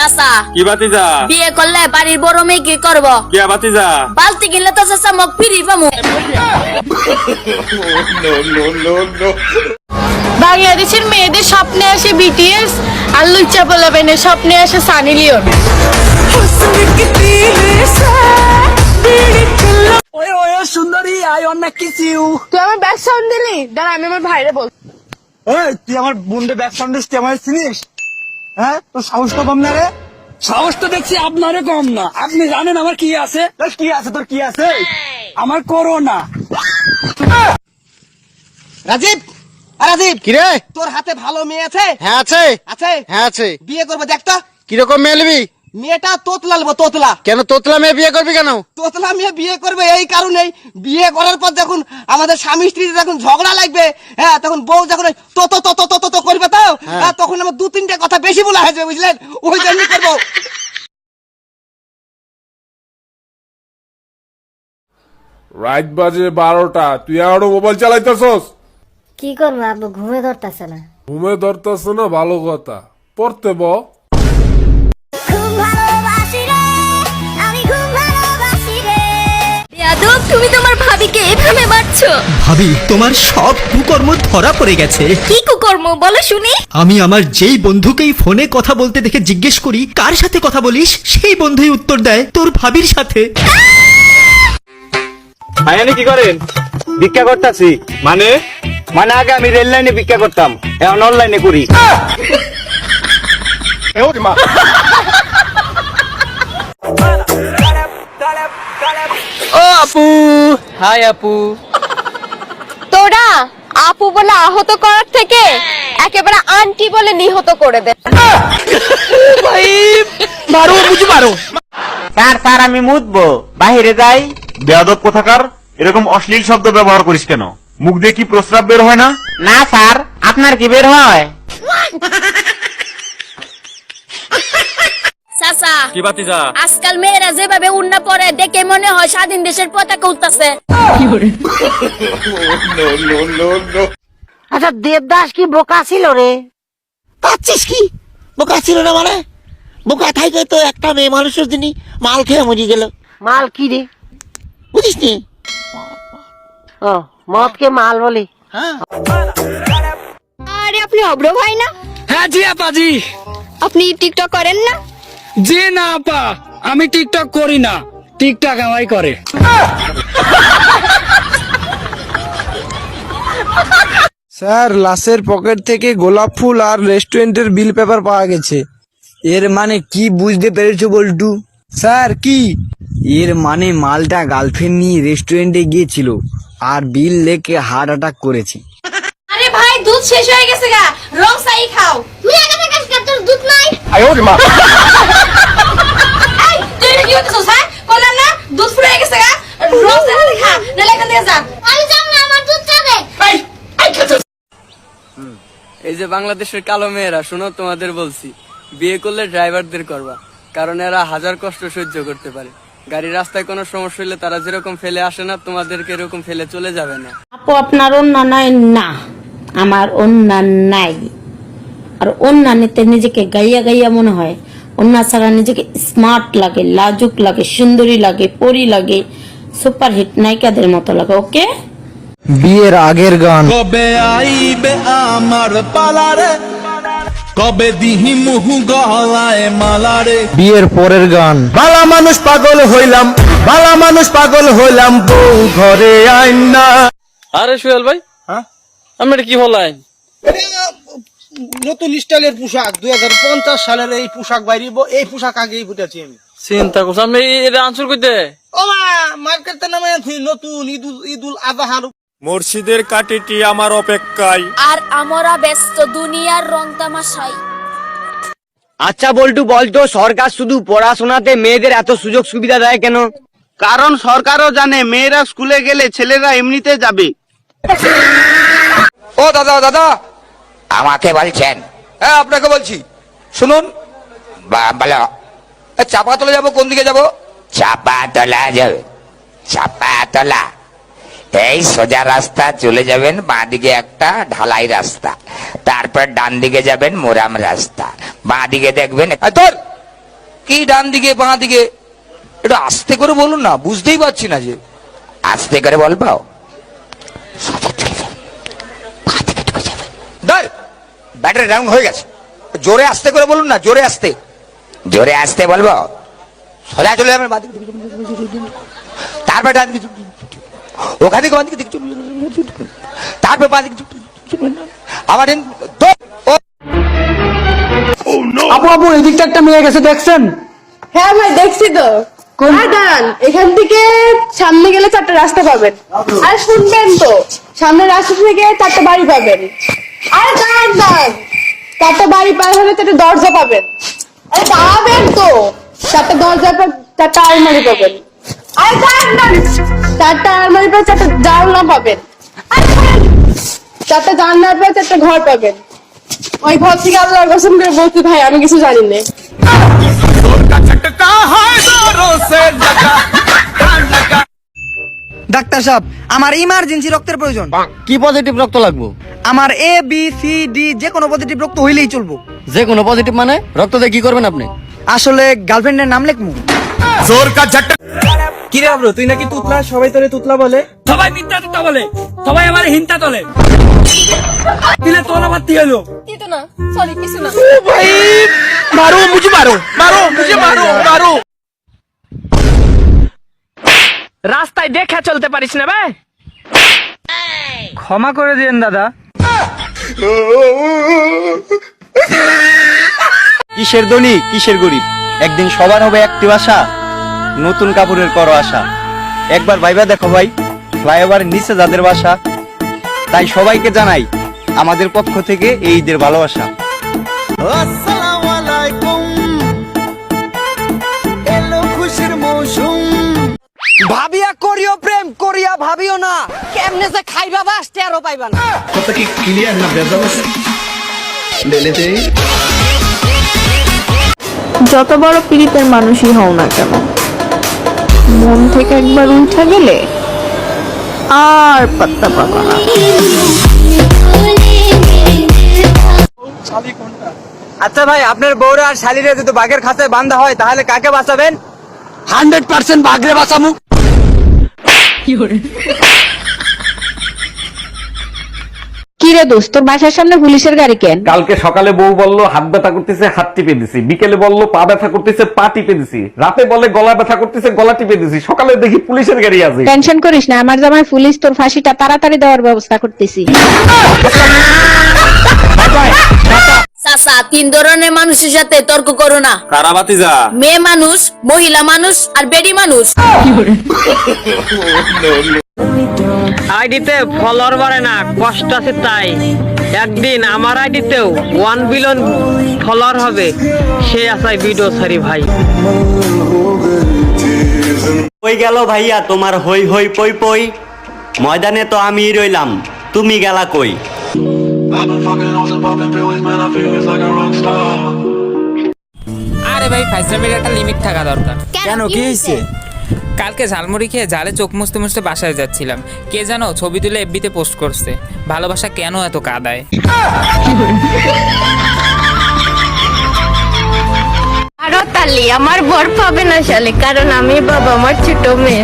চাচা। কি বাতিজা? বিয়ে করলে বাড়ির বড় মেয়ে কি করব? কে বাতিজা? বালতি কিনলে তো চাচা মোক ফিরি পামু। বাংলাদেশের মেয়েদের স্বপ্নে আসে বিটিএস আর লুচ্চা পোলাবেনের স্বপ্নে আসে সানি লিওন। সুন্দরী আই অন কিস ইউ তুই আমার ব্যাগ সাউন্ড দিলি? দাঁড়া আমি আমার ভাইরে বল। তুই আমার বন্ধু ব্যাক সন্দেশ তুই আমার চিনিস? হ্যাঁ? তোর সাহস তো কম না রে? সাহস তো দেখছি আপনারও কম না। আপনি জানেন আমার কি আছে? তোর কি আছে তোর কি আছে? আমার করোনা। রাজীব রাজীব। রাজীব কিরে তোর হাতে ভালো মেয়ে আছে? হ্যাঁ আছে। আছে? হ্যাঁ আছে। বিয়ে করব দেখ তো। কীরকম মেয়ে নিবি? মেয়েটা তোতলা নেব তোতলা। কেন তোতলা মেয়ে বিয়ে করবি কেন? তোতলা মেয়ে বিয়ে করবে এই কারণেই। বিয়ে করার পর যখন আমাদের স্বামী স্ত্রী যখন ঝগড়া লাগবে হ্যাঁ তখন বউ যখন ওই তো তো তো তো তো তো তো করবে তো হ্যাঁ, তখন আমার দু তিনটে কথা বেশি বলা হয়েছে বুঝলেন? ওই জন্য করব। রাত বাজে বারোটা। তুই আরও মোবাইল চালাইতেছস? কি করব আব্বু ঘুমে ধরতেছে না। ঘুমে ধরতেছ না ভালো কথা। পড়তে ব এভাবে ভাবি তোমার সব কুকর্ম ধরা পড়ে গেছে। কি কুকর্ম? বলো শুনি। আমি আমার যেই বন্ধুকেই ফোনে কথা বলতে দেখে জিজ্ঞেস করি কার সাথে কথা বলিস? সেই বন্ধুই উত্তর দেয় তোর ভাবির সাথে। ভাইয়ানি কি করেন? ভিক্ষা করতেছি। মানে? মানে আগে আমি রেল লাইনে ভিক্ষা করতাম এখন অনলাইনে করি। ও আপু হাই আপু। তোরা আপু বলে আহত করার থেকে একেবারে আন্টি বলে নিহত করে দে মারো বুঝি মারো। স্যার স্যার আমি মুতবো। বাহিরে যাই। বেয়াদব কোথাকার? এরকম অশ্লীল শব্দ ব্যবহার করিস কেন? মুখ দিয়ে কি প্রস্রাব বের হয় না? না স্যার আপনার কি বের হয় চাচা কি বাতিজা আজকাল মেয়েরা যেভাবে উন্না পরে দেখে মনে হয় স্বাধীন দেশের পতাকা উঠতেছে। আচ্ছা দেবদাস কি বোকা ছিল রে? পাচ্ছিস কি? বোকা ছিল না মানে? বোকা থাইকে তো একটা মেয়ে মানুষের দিনই মাল খেয়ে মরি গেল। মাল কি রে? বুঝিস নি ও মদকে মাল বলি। আরে আপনি অব্র ভাই না? হ্যাঁ জি আপাজি। আপনি টিকটক করেন না? জি না আপা আমি টিকটক করি না। টিকটক আমাই করে। স্যার লাশের পকেট থেকে গোলাপ ফুল আর রেস্টুরেন্টের বিল পেপার পাওয়া গেছে। এর মানে কি বুঝতে পেরেছ বল্টু? স্যার কি? এর মানে মালটা গার্লফ্রেন্ড নিয়ে রেস্টুরেন্টে গিয়েছিল আর বিল লেকে হার্ট অ্যাটাক করেছে। আরে ভাই দুধ শেষ হয়ে গেছে গা। রং সাই খাও। তুই আগে থেকে তোর দুধ নাই এই তুই কি হতেছস হ্যাঁ কইলাম না দুধ ফুরিয়ে গেছে গা রং সাই খা নালে এখান থেকে যা আমি যাব না আমার দুধ চাবে এই যে বাংলাদেশের কালো মেয়েরা শোনো তোমাদের বলছি বিয়ে করলে ড্রাইভারদের করবা কারণ এরা হাজার কষ্ট সহ্য করতে পারে। গাড়ি রাস্তায় কোনো সমস্যা হলে তারা যেরকম ফেলে আসে না তোমাদেরকে এরকম ফেলে চলে যাবে না। আপু আপনার অন্য নাই না। আমার অন্যা নাই। আর অন্যা নিতে নিজেকে গাইয়া গাইয়া মনে হয়। অন্যা ছাড়া নিজেকে স্মার্ট লাগে লাজুক লাগে সুন্দরী লাগে পরি লাগে সুপার হিট নায়িকাদের মতো লাগে ওকে? বিয়ের আগের গান। কবে আইবে আমার পালারে? কবে দিহি মুহু গলায় মালারে? বিয়ের পরের গান। বালা মানুষ পাগল হইলাম বালা মানুষ পাগল হইলাম বউ ঘরে আইন না। আরে সুয়েল ভাই হ্যাঁ? আমরা কি হলাই নতুন স্টাইলের পোশাক দুই হাজার পঞ্চাশ সালের এই পোশাক বাইরিব এই পোশাক আগেই ফুটেছি আমি। চিন্তা করছ আমি এটা আনসার করতে ও মা মার্কেটে নামে নতুন ঈদুল ঈদুল আজহার। মুর্শিদের কাটিটি আমার অপেক্ষায়। আর আমরা ব্যস্ত দুনিয়ার রং তামাশাই আচ্ছা বল্টু বলতো সরকার শুধু পড়াশোনাতে মেয়েদের এত সুযোগ সুবিধা দেয় কেন? কারণ সরকারও জানে মেয়েরা স্কুলে গেলে ছেলেরা এমনিতে যাবে। ও দাদা দাদা আমাকে বলছেন। হ্যাঁ আপনাকে বলছি। শুনুন। বলো। চাপা তলে যাব কোন দিকে যাব? চাপা তলা যাবে চাপা তলা। এই সোজা রাস্তা চলে যাবেন বাঁ দিকে একটা ঢালাই রাস্তা। তারপর ডান দিকে যাবেন মোরাম রাস্তা। বাঁ দিকে দেখবেন তোর কি ডান দিকে বাঁ দিকে একটু আস্তে করে বলুন না বুঝতেই পারছি না যে। আস্তে করে বলব? ব্যাটারি ডাউন হয়ে গেছে জোরে আসতে করে বলুন না জোরে আসতে জোরে আসতে বলব সোজা চলে যাবেন দিকে তারপর ডান দিকে ওখান থেকে বাঁ দিকে দিকে তারপর বাঁ দিকে আবার আপু আপু এদিকটা একটা মেয়ে গেছে দেখছেন হ্যাঁ ভাই দেখছি তো এখান থেকে সামনে গেলে চারটা রাস্তা পাবেন আর শুনবেন তো সামনে রাস্তা থেকে চারটা বাড়ি পাবেন আরে দাঁড়ান দাঁড়ান। চারটা বাড়ি পার হলে দরজা পাবেন। আরে দাঁড়াবেন তো। চারটা পর চারটা আলমারি পাবেন। আরে দাঁড়ান দাঁড়ান। চারটা আলমারি পর চারটা জানলা পাবেন। চারটা জানলার পর চারটা ঘর পাবেন। ওই ঘর থেকে আল্লাহর কসম করে বলতে ভাই, আমি কিছু জানি না। ডাক্তার সাহেব আমার ইমার্জেন্সি রক্তের প্রয়োজন। কি পজিটিভ রক্ত লাগবো? আমার এ বি সি ডি যে কোনো পজিটিভ রক্ত হইলেই চলবো। যে কোনো পজিটিভ মানে? রক্ত দিয়ে কি করবেন আপনি? আসলে গার্লফ্রেন্ডের নাম লেখমু কি রে ব্রো তুই নাকি তুতলা? সবাই তোরে তুতলা বলে। সবাই মিথ্যা তুতা বলে। সবাই আমার হিংসা তোলে। দিলে তোলা বাতি হলো? কিছু না। সরি কিছু না মারো মুঝে মারো মারো মুঝে মারো মারো। রাস্তায় দেখে চলতে পারিস না ভাই ক্ষমা করে দিয়েন দাদা। কিসের ধনী কিসের গরিব? একদিন সবার হবে একটি আশা নতুন কাপড়ের করো আশা একবার ভাইবা দেখো ভাই ফ্লাইওভার নিচে যাদের বাসা তাই সবাইকে জানাই আমাদের পক্ষ থেকে এই ঈদের ভালোবাসা। খাইবা বাস টেরও পাইবা না। যত বড় পীড়িতের মানুষই হও না কেন মন থেকে একবার উঠে গেলে আর পাত্তা পাবা না। আচ্ছা ভাই আপনার বউরা আর শালিরে যদি বাঘের খাঁচায় বান্ধা হয় তাহলে কাকে বাঁচাবেন? হান্ড্রেড পার্সেন্ট বাঘরে বাঁচামু। কি দোস্ত তোর বাসার সামনে পুলিশের গাড়ি কেন? কালকে সকালে বউ বলল হাত ব্যথা করতেছে হাত টিপে দিছি। বিকেলে বলল পা ব্যথা করতেছে পা টিপে দিছি। রাতে বলে গলা ব্যথা করতেছে গলা টিপে দিছি। সকালে দেখি পুলিশের গাড়ি আছে। টেনশন করিস না আমার জামাই পুলিশ তোর ফাঁসিটা তাড়াতাড়ি দেওয়ার ব্যবস্থা করতেছি। চাচা তিন ধরনের মানুষের সাথে তর্ক করো না। কারাবাতি যা। মেয়ে মানুষ মহিলা মানুষ আর বেডি মানুষ। আইডিতে ফলোয়ার বাড়ে না কষ্ট আছে তাই। একদিন আমার আইডিতেও ওয়ান বিলিয়ন ফলোয়ার হবে সে আশায় ভিডিও ছাড়ি ভাই। হই গেল ভাইয়া তোমার হই হই পই পই। ময়দানে তো আমি রইলাম তুমি গেলা কই? আরে ভাই ফাইজলামের একটা লিমিট থাকা দরকার। কেন কি হয়েছে? কালকে ঝালমুড়ি খেয়ে জালে চোখ মুছতে মুছতে বাসায় যাচ্ছিলাম। কে জানো ছবি তুলে এফবিতে পোস্ট করছে। ভালোবাসা কেন এত কাদায়? তালি, আমার বর পাবে না শালে, কারণ আমি বাবা আমার ছোট মেয়ে।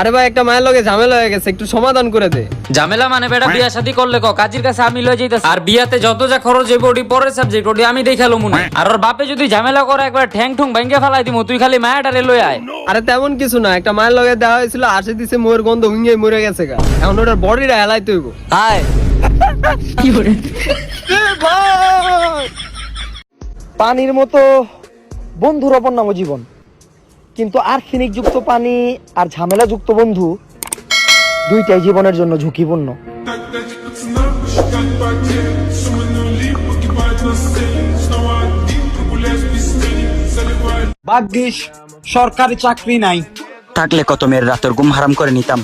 আরে ভাই একটা মায়ের লগে ঝামেলা হয়ে গেছে একটু সমাধান করে দে। ঝামেলা মানে বেটা বিয়া শাদি করলে ক? কাজীর কাছে আমি লয়ে যাইতাছি। আর বিয়াতে যত যা খরচ হইব ওটি পরের সাবজেক্ট ওটি আমি দেখাল মনে আর ওর বাপে যদি ঝামেলা করে একবার ঠ্যাং ঠুং ভাঙ্গে ফেলাই দিমু তুই খালি মায়াটারে লয়ে আয়। আরে তেমন কিছু না একটা মায়ের লগে দেওয়া হয়েছিল আসে দিছে মোর গন্ধ হুঙ্গে মরে গেছে গা। এখন ওটার বডিটা হেলাই তৈব হায়। পানির মতো বন্ধুর অপর নাম জীবন। কিন্তু আর্সেনিক যুক্ত পানি আর ঝামেলা যুক্ত বন্ধু দুইটাই জীবনের জন্য ঝুঁকিপূর্ণ। ভাগ্যিস সরকারি চাকরি নাই। থাকলে কত মেয়ের রাতের ঘুম হারাম করে নিতাম।